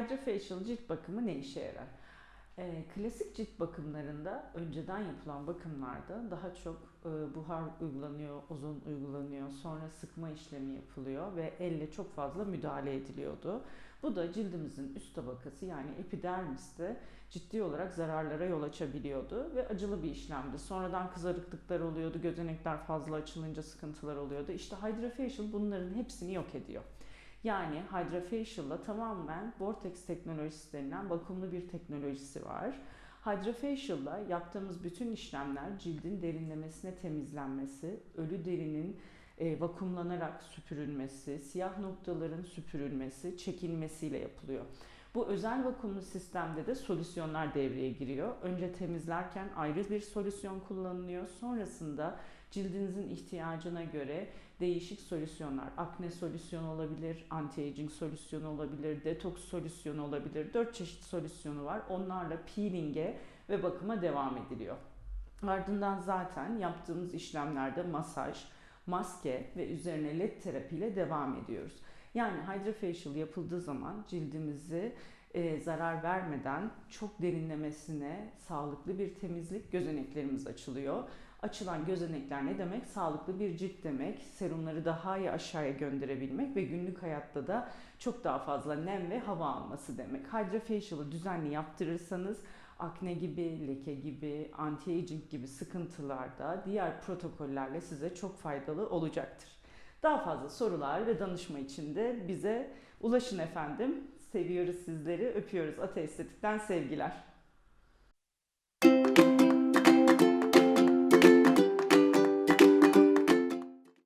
Hydrofacial cilt bakımı ne işe yarar? Ee, klasik cilt bakımlarında önceden yapılan bakımlarda daha çok e, buhar uygulanıyor, ozon uygulanıyor, sonra sıkma işlemi yapılıyor ve elle çok fazla müdahale ediliyordu. Bu da cildimizin üst tabakası yani epidermiste ciddi olarak zararlara yol açabiliyordu ve acılı bir işlemdi. Sonradan kızarıklıklar oluyordu, gözenekler fazla açılınca sıkıntılar oluyordu. İşte Hydrofacial bunların hepsini yok ediyor. Yani Hydrofacial'la tamamen Vortex teknolojisi denilen vakumlu bir teknolojisi var. Hydrofacial'la yaptığımız bütün işlemler cildin derinlemesine temizlenmesi, ölü derinin e, vakumlanarak süpürülmesi, siyah noktaların süpürülmesi, çekilmesiyle yapılıyor. Bu özel vakumlu sistemde de solüsyonlar devreye giriyor. Önce temizlerken ayrı bir solüsyon kullanılıyor. Sonrasında cildinizin ihtiyacına göre değişik solüsyonlar, akne solüsyonu olabilir, anti-aging solüsyonu olabilir, detoks solüsyonu olabilir. Dört çeşit solüsyonu var. Onlarla peeling'e ve bakıma devam ediliyor. Ardından zaten yaptığımız işlemlerde masaj, maske ve üzerine led terapiyle devam ediyoruz. Yani hydrofacial yapıldığı zaman cildimizi e, zarar vermeden çok derinlemesine sağlıklı bir temizlik gözeneklerimiz açılıyor. Açılan gözenekler ne demek? Sağlıklı bir cilt demek. Serumları daha iyi aşağıya gönderebilmek ve günlük hayatta da çok daha fazla nem ve hava alması demek. Hydrofacial'ı düzenli yaptırırsanız akne gibi, leke gibi, anti-aging gibi sıkıntılarda diğer protokollerle size çok faydalı olacaktır. Daha fazla sorular ve danışma için de bize ulaşın efendim. Seviyoruz sizleri, öpüyoruz. Ata Estetik'ten sevgiler.